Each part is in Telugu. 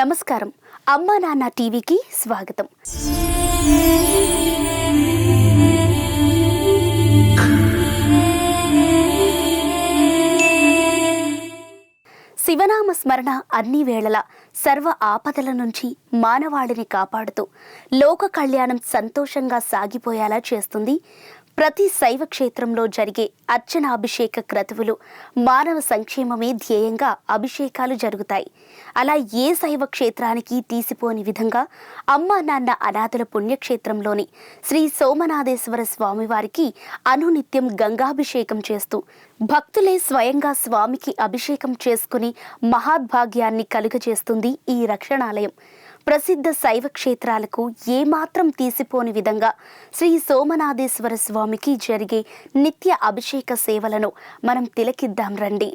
నమస్కారం. అమ్మా నాన్న టీవీకి స్వాగతం. శివనామ స్మరణ అన్ని వేళల సర్వ ఆపదల నుంచి మానవాళిని కాపాడుతూ లోక కళ్యాణం సంతోషంగా సాగిపోయేలా చేస్తుంది ప్రతి శైవ క్షేత్రంలో జరిగే అర్చనాభిషేక క్రతువులు మానవ సంక్షేమమే ధ్యేయంగా అభిషేకాలు జరుగుతాయి. అలా ఏ శైవ క్షేత్రానికి తీసిపోని విధంగా అమ్మ నాన్న అనాథుల పుణ్యక్షేత్రంలోని శ్రీ సోమనాథేశ్వర స్వామివారికి అనునిత్యం గంగాభిషేకం చేస్తూ భక్తులే స్వయంగా స్వామికి అభిషేకం చేసుకుని మహాద్భాగ్యాన్ని కలుగజేస్తుంది ఈ రక్షణాలయం. ప్రసిద్ధ శైవ క్షేత్రాలకు ఏమాత్రం తీసిపోని విధంగా శ్రీ సోమనాథేశ్వర స్వామికి జరిగే నిత్య అభిషేక సేవలను మనం తిలకిద్దాం రండి.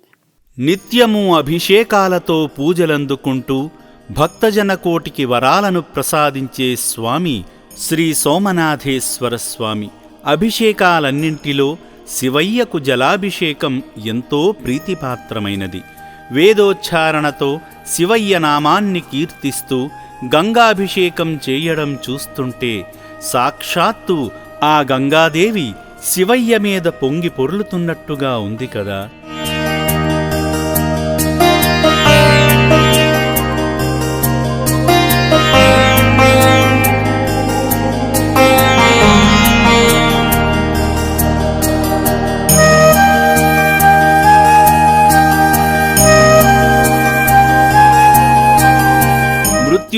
నిత్యము అభిషేకాలతో పూజలందుకుంటూ భక్తజన కోటికి వరాలను ప్రసాదించే స్వామి శ్రీ సోమనాథేశ్వర స్వామి. అభిషేకాలన్నింటిలో శివయ్యకు జలాభిషేకం ఎంతో ప్రీతిపాత్రమైనది. వేదోచ్చారణతో శివయ్య నామాన్ని కీర్తిస్తూ గంగాభిషేకం చేయడం చూస్తుంటే సాక్షాత్తు ఆ గంగాదేవి శివయ్య మీద పొంగి పొర్లుతున్నట్టుగా ఉంది కదా.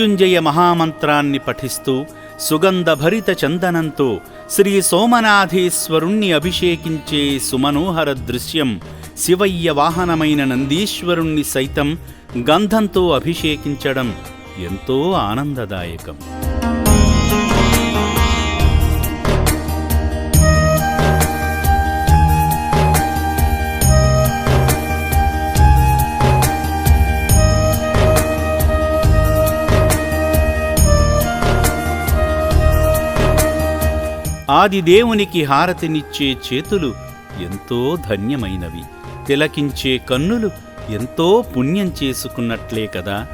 మృత్యుంజయ మహామంత్రాన్ని పఠిస్తూ సుగంధభరిత చందనంతో శ్రీ సోమనాథేశ్వరుణ్ణి అభిషేకించే సుమనోహర దృశ్యం శివయ్య వాహనమైన నందీశ్వరుణ్ణి సైతం గంధంతో అభిషేకించడం ఎంతో ఆనందదాయకం. ఆదిదేవునికి హారతినిచ్చే చేతులు ఎంతో ధన్యమైనవి. తిలకించే కన్నులు ఎంతో పుణ్యం చేసుకున్నట్లే కదా.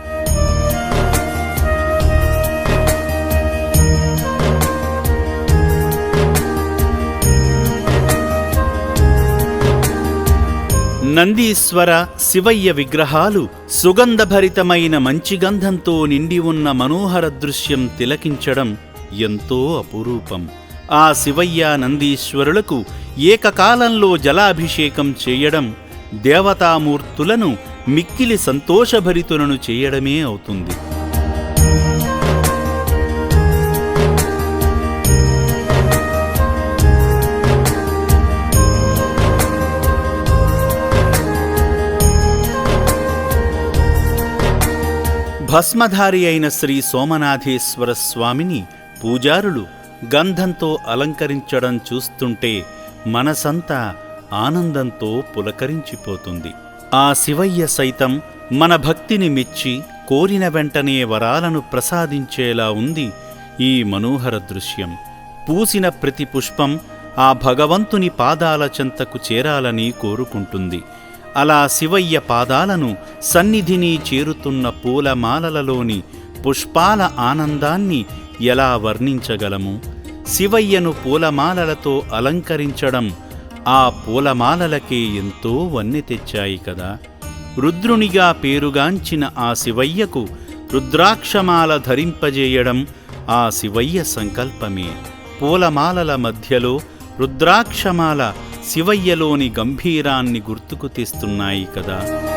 నందీశ్వర శివయ్య విగ్రహాలు సుగంధభరితమైన మంచి గంధంతో నిండి ఉన్న మనోహర దృశ్యం తిలకించడం ఎంతో అపురూపం. ఆ శివయ్య నందీశ్వరులకు ఏకకాలంలో జలాభిషేకం చేయడం దేవతామూర్తులను మిక్కిలి సంతోషభరితులను చేయడమే అవుతుంది. భస్మధారి అయిన శ్రీ సోమనాథేశ్వర స్వామిని పూజారులు గంధంతో అలంకరించడం చూస్తుంటే మనసంతా ఆనందంతో పులకరించిపోతుంది. ఆ శివయ్య సైతం మన భక్తిని మెచ్చి కోరిన వెంటనే వరాలను ప్రసాదించేలా ఉంది ఈ మనోహర దృశ్యం. పూసిన ప్రతి పుష్పం ఆ భగవంతుని పాదాల చెంతకు చేరాలని కోరుకుంటుంది. అలా శివయ్య పాదాలను సన్నిధిని చేరుతున్న పూలమాలలలోని పుష్పాల ఆనందాన్ని ఎలా వర్ణించగలము? శివయ్యను పూలమాలలతో అలంకరించడం ఆ పూలమాలలకే ఎంతో వన్నె తెచ్చాయి కదా. రుద్రునిగా పేరుగాంచిన ఆ శివయ్యకు రుద్రాక్షమాల ధరింపజేయడం ఆ శివయ్య సంకల్పమే. పూలమాలల మధ్యలో రుద్రాక్షమాల శివయ్యలోని గంభీరాన్ని గుర్తుకు తెస్తున్నాయి కదా.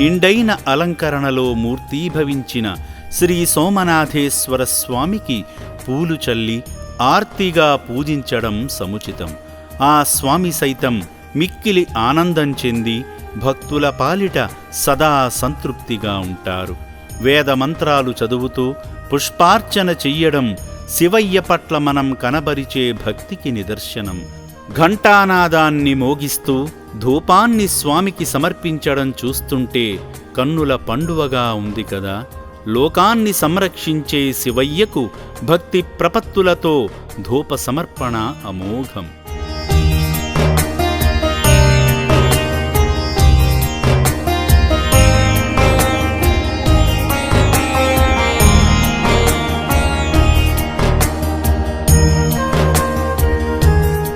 నిండైన అలంకరణలో మూర్తీభవించిన శ్రీ సోమనాథేశ్వర స్వామికి పూలు చల్లి ఆర్తిగా పూజించడం సముచితం. ఆ స్వామి సైతం మిక్కిలి ఆనందం చెంది భక్తుల పాలిట సదా సంతృప్తిగా ఉంటారు. వేద మంత్రాలు చదువుతూ పుష్పార్చన చెయ్యడం శివయ్య పట్ల మనం కనబరిచే భక్తికి నిదర్శనం. ఘంటానాదాన్ని మోగిస్తూ ధూపాన్ని స్వామికి సమర్పించడం చూస్తుంటే కన్నుల పండువగా ఉంది కదా. లోకాన్ని సంరక్షించే శివయ్యకు భక్తి ప్రపత్తులతో ధూప సమర్పణ అమోఘం.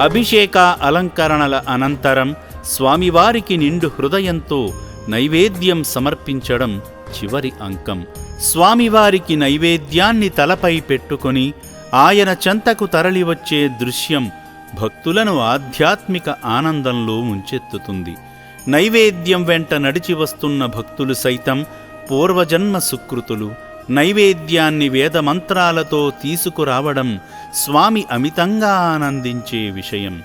అభిషేక అలంకరణల అనంతరం స్వామివారికి నిండు హృదయంతో నైవేద్యం సమర్పించడం చివరి అంకం. స్వామివారికి నైవేద్యాన్ని తలపై పెట్టుకొని ఆయన చెంతకు తరలివచ్చే దృశ్యం భక్తులను ఆధ్యాత్మిక ఆనందంలో ముంచెత్తుతుంది. నైవేద్యం వెంట నడిచి వస్తున్న భక్తులు సైతం పూర్వజన్మ సుకృతులు. నైవేద్యాన్ని వేదమంత్రాలతో తీసుకురావడం స్వామి అమితంగా ఆనందించే విషయం.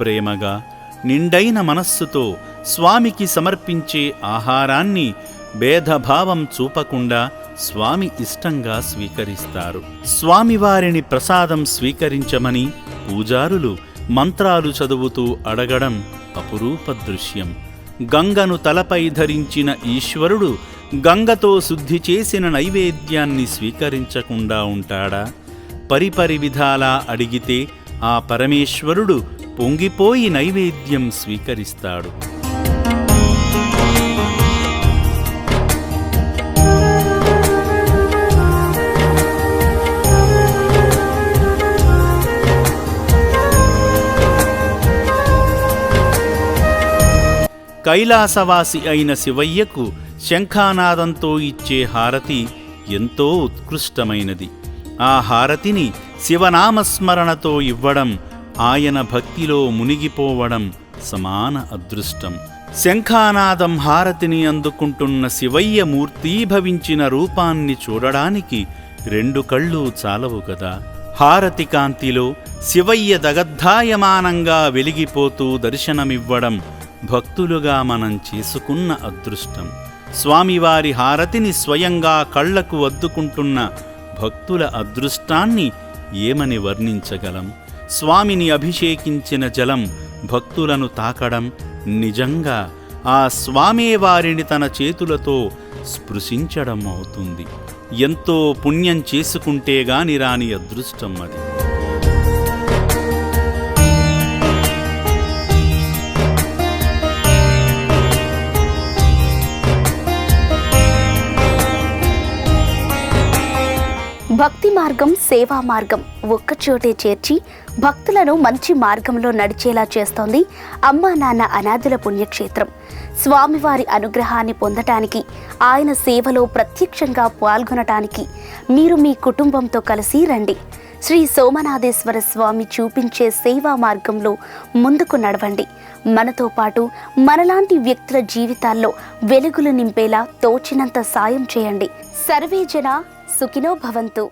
ప్రేమగా నిండైన మనస్సుతో స్వామికి సమర్పించే ఆహారాన్ని భేదభావం చూపకుండా స్వామి ఇష్టంగా స్వీకరిస్తారు. స్వామివారిని ప్రసాదం స్వీకరించమని పూజారులు మంత్రాలు చదువుతూ అడగడం అపురూప దృశ్యం. గంగను తలపై ధరించిన ఈశ్వరుడు గంగతో శుద్ధి చేసిన నైవేద్యాన్ని స్వీకరించకుండా ఉంటాడా? పరిపరి విధాలా అడిగితే ఆ పరమేశ్వరుడు పొంగిపోయి నైవేద్యం స్వీకరిస్తాడు. కైలాసవాసి అయిన శివయ్యకు శంఖానాదంతో ఇచ్చే హారతి ఎంతో ఉత్కృష్టమైనది. ఆ హారతిని శివనామస్మరణతో ఇవ్వడం ఆయన భక్తిలో మునిగిపోవడం సమాన అదృష్టం. శంఖానాదం హారతిని అందుకుంటున్న శివయ్య మూర్తీభవించిన రూపాన్ని చూడడానికి రెండు కళ్ళు చాలవు కదా. హారతి కాంతిలో శివయ్య దగద్ధాయమానంగా వెలిగిపోతూ దర్శనమివ్వడం భక్తులుగా మనం చేసుకున్న అదృష్టం. స్వామివారి హారతిని స్వయంగా కళ్ళకు అద్దుకుంటున్న భక్తుల అదృష్టాన్ని ఏమని వర్ణించగలం? స్వామిని అభిషేకించిన జలం భక్తులను తాకడం నిజంగా ఆ స్వామే వారిని తన చేతులతో స్పృశించడం అవుతుంది. ఎంతో పుణ్యం చేసుకుంటే గాని రాని అదృష్టం అది. మార్గం సేవా మార్గం ఒక్కచోటే చేర్చి భక్తులను మంచి మార్గంలో నడిచేలా చేస్తోంది అమ్మా నాన్న అనాథుల పుణ్యక్షేత్రం. స్వామివారి అనుగ్రహాన్ని పొందటానికి ఆయన సేవలో ప్రత్యక్షంగా పాల్గొనటానికి మీరు మీ కుటుంబంతో కలిసి రండి. శ్రీ సోమనాథేశ్వర స్వామి చూపించే సేవా మార్గంలో ముందుకు నడవండి. మనతో పాటు మనలాంటి వ్యక్తుల జీవితాల్లో వెలుగులు నింపేలా తోచినంత సాయం చేయండి. సర్వే జన సుఖినో భవంతు.